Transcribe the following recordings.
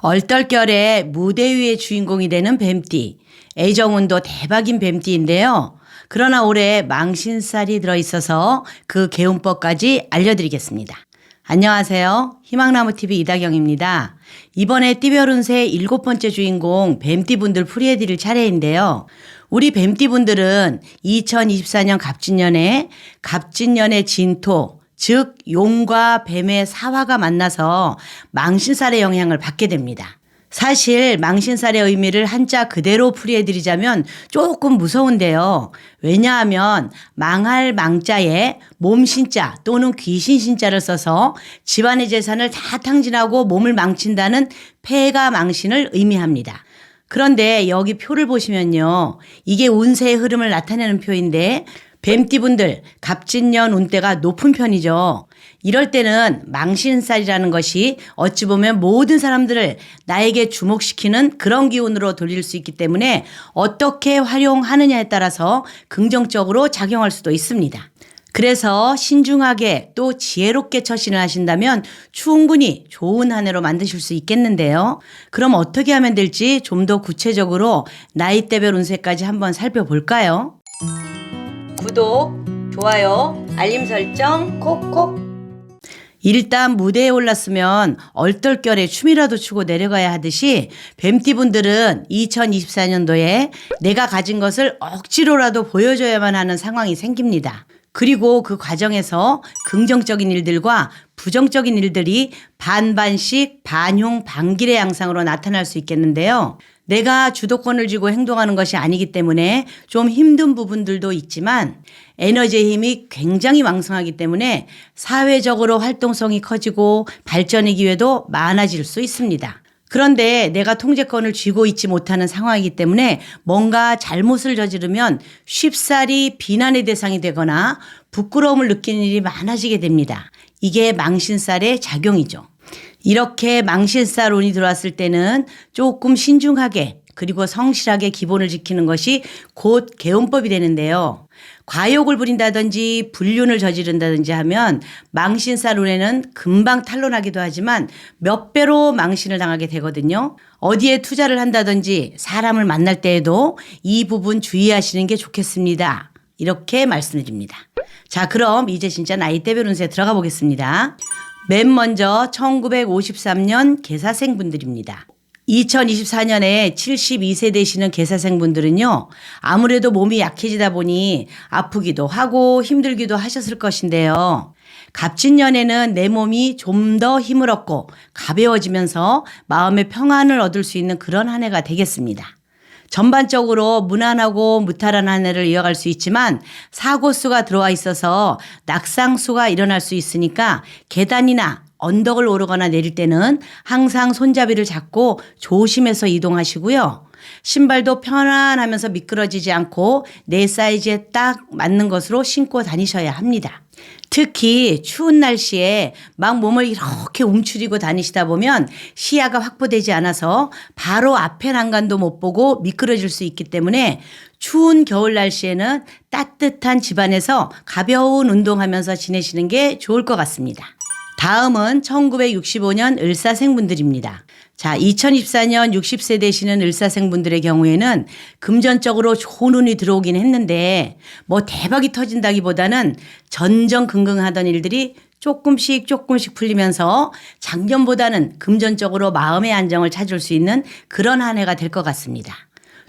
얼떨결에 무대 위의 주인공이 되는 뱀띠. 애정운도 대박인 뱀띠인데요. 그러나 올해 망신살이 들어있어서 그 개운법까지 알려드리겠습니다. 안녕하세요. 희망나무TV 이다경입니다. 이번에 띠별 운세 일곱 번째 주인공 뱀띠분들 풀이해드릴 차례인데요. 우리 뱀띠분들은 2024년 갑진년에 갑진년의 진토, 즉 용과 뱀의 사화가 만나서 망신살의 영향을 받게 됩니다. 사실 망신살의 의미를 한자 그대로 풀이해드리자면 조금 무서운데요. 왜냐하면 망할 망자에 몸신자 또는 귀신신자를 써서 집안의 재산을 다 탕진하고 몸을 망친다는 폐가 망신을 의미합니다. 그런데 여기 표를 보시면요. 이게 운세의 흐름을 나타내는 표인데 뱀띠분들 갑진년 운대가 높은 편이죠. 이럴 때는 망신살이라는 것이 어찌 보면 모든 사람들을 나에게 주목시키는 그런 기운으로 돌릴 수 있기 때문에 어떻게 활용하느냐에 따라서 긍정적으로 작용할 수도 있습니다. 그래서 신중하게 또 지혜롭게 처신을 하신다면 충분히 좋은 한 해로 만드실 수 있겠는데요. 그럼 어떻게 하면 될지 좀 더 구체적으로 나이대별 운세까지 한번 살펴볼까요? 구독, 좋아요, 알림 설정 콕콕. 일단 무대에 올랐으면 얼떨결에 춤이라도 추고 내려가야 하듯이 뱀띠분들은 2024년도에 내가 가진 것을 억지로라도 보여줘야만 하는 상황이 생깁니다. 그리고 그 과정에서 긍정적인 일들과 부정적인 일들이 반반씩 반용 반길의 양상으로 나타날 수 있겠는데요. 내가 주도권을 쥐고 행동하는 것이 아니기 때문에 좀 힘든 부분들도 있지만 에너지의 힘이 굉장히 왕성하기 때문에 사회적으로 활동성이 커지고 발전의 기회도 많아질 수 있습니다. 그런데 내가 통제권을 쥐고 있지 못하는 상황이기 때문에 뭔가 잘못을 저지르면 쉽사리 비난의 대상이 되거나 부끄러움을 느끼는 일이 많아지게 됩니다. 이게 망신살의 작용이죠. 이렇게 망신살 운이 들어왔을 때는 조금 신중하게 그리고 성실하게 기본을 지키는 것이 곧 개운법이 되는데요. 과욕을 부린다든지 불륜을 저지른다든지 하면 망신살 운에는 금방 탄로나기도 하지만 몇 배로 망신을 당하게 되거든요. 어디에 투자를 한다든지 사람을 만날 때에도 이 부분 주의하시는 게 좋겠습니다. 이렇게 말씀드립니다. 자, 그럼 이제 진짜 나이대별 운세 들어가 보겠습니다. 맨 먼저 1953년 개사생 분들입니다. 2024년에 72세 되시는 개사생분들은요, 아무래도 몸이 약해지다 보니 아프기도 하고 힘들기도 하셨을 것인데요. 갑진년에는 내 몸이 좀 더 힘을 얻고 가벼워지면서 마음의 평안을 얻을 수 있는 그런 한 해가 되겠습니다. 전반적으로 무난하고 무탈한 한 해를 이어갈 수 있지만 사고 수가 들어와 있어서 낙상 수가 일어날 수 있으니까 계단이나 언덕을 오르거나 내릴 때는 항상 손잡이를 잡고 조심해서 이동하시고요. 신발도 편안하면서 미끄러지지 않고 내 사이즈에 딱 맞는 것으로 신고 다니셔야 합니다. 특히 추운 날씨에 막 몸을 이렇게 움츠리고 다니시다 보면 시야가 확보되지 않아서 바로 앞에 난간도 못 보고 미끄러질 수 있기 때문에 추운 겨울 날씨에는 따뜻한 집안에서 가벼운 운동하면서 지내시는 게 좋을 것 같습니다. 다음은 1965년 을사생분들입니다. 자, 2024년 60세 되시는 을사생분들의 경우에는 금전적으로 좋은 운이 들어오긴 했는데 뭐 대박이 터진다기보다는 전전긍긍하던 일들이 조금씩 조금씩 풀리면서 작년보다는 금전적으로 마음의 안정을 찾을 수 있는 그런 한 해가 될 것 같습니다.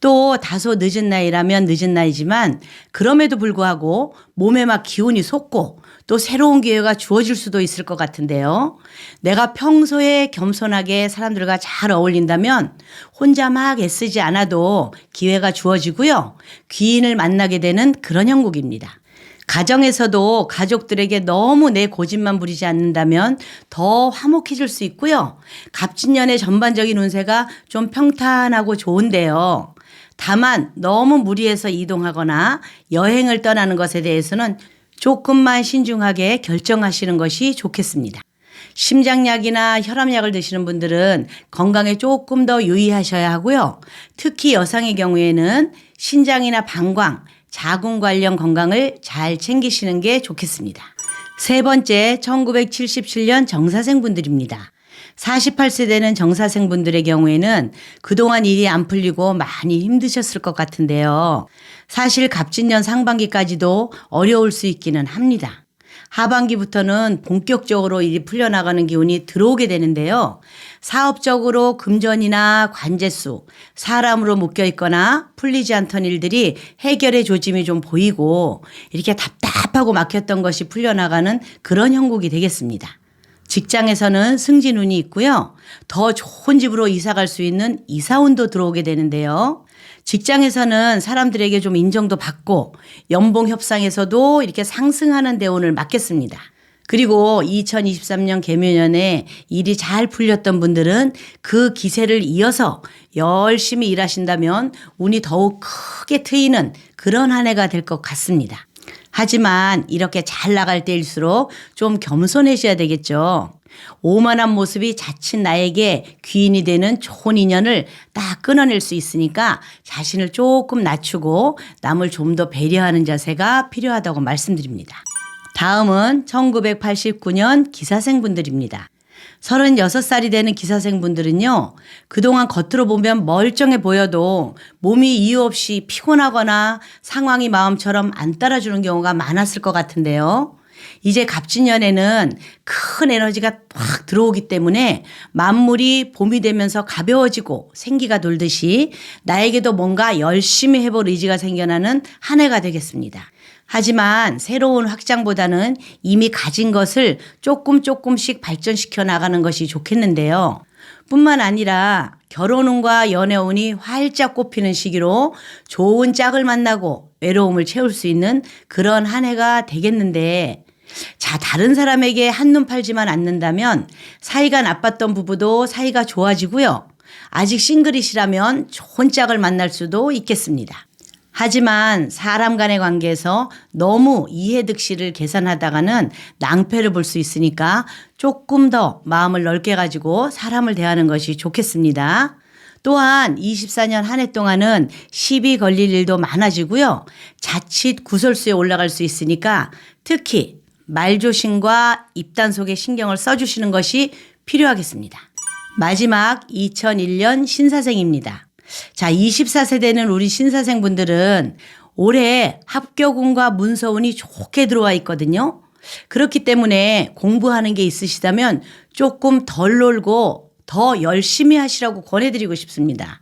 또 다소 늦은 나이라면 늦은 나이지만 그럼에도 불구하고 몸에 막 기운이 솟고 또 새로운 기회가 주어질 수도 있을 것 같은데요. 내가 평소에 겸손하게 사람들과 잘 어울린다면 혼자 막 애쓰지 않아도 기회가 주어지고요. 귀인을 만나게 되는 그런 형국입니다. 가정에서도 가족들에게 너무 내 고집만 부리지 않는다면 더 화목해질 수 있고요. 갑진년의 전반적인 운세가 좀 평탄하고 좋은데요. 다만 너무 무리해서 이동하거나 여행을 떠나는 것에 대해서는 조금만 신중하게 결정하시는 것이 좋겠습니다. 심장약이나 혈압약을 드시는 분들은 건강에 조금 더 유의하셔야 하고요. 특히 여성의 경우에는 신장이나 방광, 자궁 관련 건강을 잘 챙기시는 게 좋겠습니다. 세 번째, 1977년 정사생 분들입니다. 48세대는 정사생분들의 경우에는 그동안 일이 안 풀리고 많이 힘드셨을 것 같은데요. 사실 갑진년 상반기까지도 어려울 수 있기는 합니다. 하반기부터는 본격적으로 일이 풀려나가는 기운이 들어오게 되는데요. 사업적으로 금전이나 관제수, 사람으로 묶여 있거나 풀리지 않던 일들이 해결의 조짐이 좀 보이고 이렇게 답답하고 막혔던 것이 풀려나가는 그런 형국이 되겠습니다. 직장에서는 승진운이 있고요. 더 좋은 집으로 이사 갈 수 있는 이사운도 들어오게 되는데요. 직장에서는 사람들에게 좀 인정도 받고 연봉 협상에서도 이렇게 상승하는 대운을 맡겠습니다. 그리고 2023년 개묘년에 일이 잘 풀렸던 분들은 그 기세를 이어서 열심히 일하신다면 운이 더욱 크게 트이는 그런 한 해가 될 것 같습니다. 하지만 이렇게 잘 나갈 때일수록 좀 겸손해져야 되겠죠. 오만한 모습이 자칫 나에게 귀인이 되는 좋은 인연을 딱 끊어낼 수 있으니까 자신을 조금 낮추고 남을 좀 더 배려하는 자세가 필요하다고 말씀드립니다. 다음은 1989년 기사생분들입니다. 36살이 되는 기사생분들은요, 그동안 겉으로 보면 멀쩡해 보여도 몸이 이유 없이 피곤하거나 상황이 마음처럼 안 따라주는 경우가 많았을 것 같은데요. 이제 갑진년에는 큰 에너지가 확 들어오기 때문에 만물이 봄이 되면서 가벼워지고 생기가 돌듯이 나에게도 뭔가 열심히 해볼 의지가 생겨나는 한 해가 되겠습니다. 하지만 새로운 확장보다는 이미 가진 것을 조금 조금씩 발전시켜 나가는 것이 좋겠는데요. 뿐만 아니라 결혼운과 연애운이 활짝 꽃피는 시기로 좋은 짝을 만나고 외로움을 채울 수 있는 그런 한 해가 되겠는데 자, 다른 사람에게 한눈 팔지만 않는다면 사이가 나빴던 부부도 사이가 좋아지고요. 아직 싱글이시라면 좋은 짝을 만날 수도 있겠습니다. 하지만 사람 간의 관계에서 너무 이해득실을 계산하다가는 낭패를 볼 수 있으니까 조금 더 마음을 넓게 가지고 사람을 대하는 것이 좋겠습니다. 또한 24년 한 해 동안은 시비 걸릴 일도 많아지고요. 자칫 구설수에 올라갈 수 있으니까 특히 말조심과 입단 속에 신경을 써주시는 것이 필요하겠습니다. 마지막 2001년 신사생입니다. 자, 24세대는 우리 신사생분들은 올해 합격운과 문서운이 좋게 들어와 있거든요. 그렇기 때문에 공부하는 게 있으시다면 조금 덜 놀고 더 열심히 하시라고 권해드리고 싶습니다.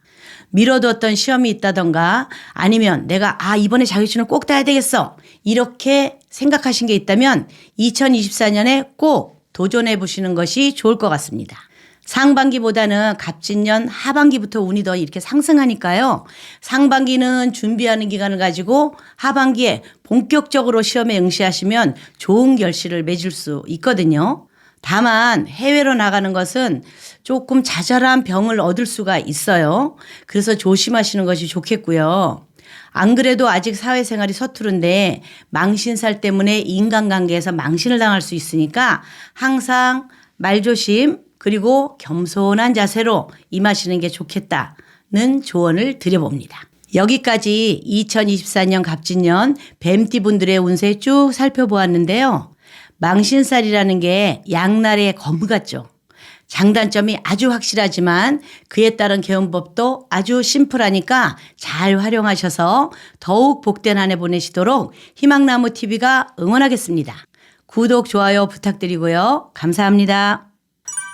미뤄뒀던 시험이 있다던가 아니면 내가 아, 이번에 자격증을 꼭 따야 되겠어. 이렇게 생각하신 게 있다면 2024년에 꼭 도전해 보시는 것이 좋을 것 같습니다. 상반기보다는 갑진년 하반기부터 운이 더 이렇게 상승하니까요. 상반기는 준비하는 기간을 가지고 하반기에 본격적으로 시험에 응시하시면 좋은 결실을 맺을 수 있거든요. 다만 해외로 나가는 것은 조금 자잘한 병을 얻을 수가 있어요. 그래서 조심하시는 것이 좋겠고요. 안 그래도 아직 사회생활이 서투른데 망신살 때문에 인간관계에서 망신을 당할 수 있으니까 항상 말조심 그리고 겸손한 자세로 임하시는 게 좋겠다는 조언을 드려봅니다. 여기까지 2024년 갑진년 뱀띠 분들의 운세 쭉 살펴보았는데요. 망신살이라는 게 양날의 검 같죠. 장단점이 아주 확실하지만 그에 따른 개운법도 아주 심플하니까 잘 활용하셔서 더욱 복된 한 해 보내시도록 희망나무 TV가 응원하겠습니다. 구독, 좋아요 부탁드리고요. 감사합니다.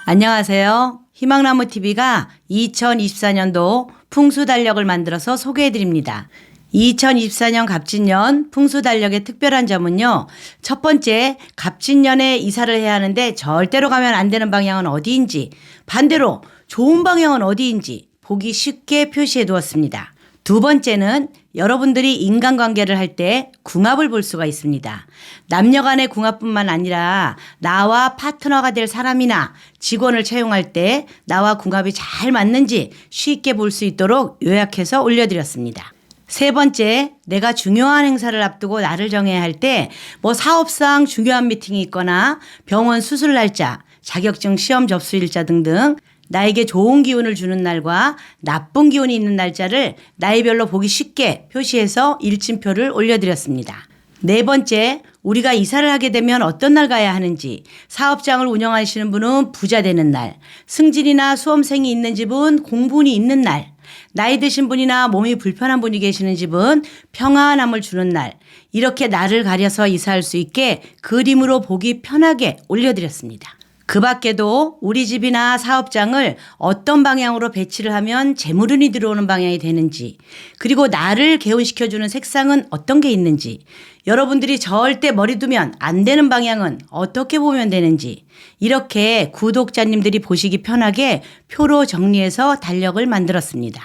안녕하세요. 희망나무 TV가 2024년도 풍수 달력을 만들어서 소개해 드립니다. 2024년 갑진년 풍수 달력의 특별한 점은요. 첫 번째, 갑진년에 이사를 해야 하는데 절대로 가면 안 되는 방향은 어디인지, 반대로 좋은 방향은 어디인지 보기 쉽게 표시해 두었습니다. 두 번째는 여러분들이 인간관계를 할 때 궁합을 볼 수가 있습니다. 남녀 간의 궁합뿐만 아니라 나와 파트너가 될 사람이나 직원을 채용할 때 나와 궁합이 잘 맞는지 쉽게 볼 수 있도록 요약해서 올려드렸습니다. 세 번째, 내가 중요한 행사를 앞두고 날을 정해야 할 때 뭐 사업상 중요한 미팅이 있거나 병원 수술 날짜, 자격증 시험 접수 일자 등등 나에게 좋은 기운을 주는 날과 나쁜 기운이 있는 날짜를 나이별로 보기 쉽게 표시해서 일침표를 올려드렸습니다. 네 번째, 우리가 이사를 하게 되면 어떤 날 가야 하는지, 사업장을 운영하시는 분은 부자 되는 날, 승진이나 수험생이 있는 집은 공분이 있는 날, 나이 드신 분이나 몸이 불편한 분이 계시는 집은 평안함을 주는 날, 이렇게 날을 가려서 이사할 수 있게 그림으로 보기 편하게 올려드렸습니다. 그 밖에도 우리 집이나 사업장을 어떤 방향으로 배치를 하면 재물운이 들어오는 방향이 되는지, 그리고 나를 개운시켜주는 색상은 어떤 게 있는지, 여러분들이 절대 머리 두면 안 되는 방향은 어떻게 보면 되는지, 이렇게 구독자님들이 보시기 편하게 표로 정리해서 달력을 만들었습니다.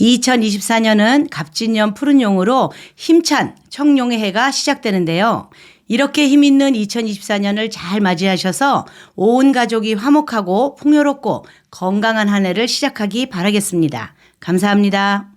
2024년은 갑진년 푸른 용으로 힘찬 청룡의 해가 시작되는데요. 이렇게 힘 있는 2024년을 잘 맞이하셔서 온 가족이 화목하고 풍요롭고 건강한 한 해를 시작하기 바라겠습니다. 감사합니다.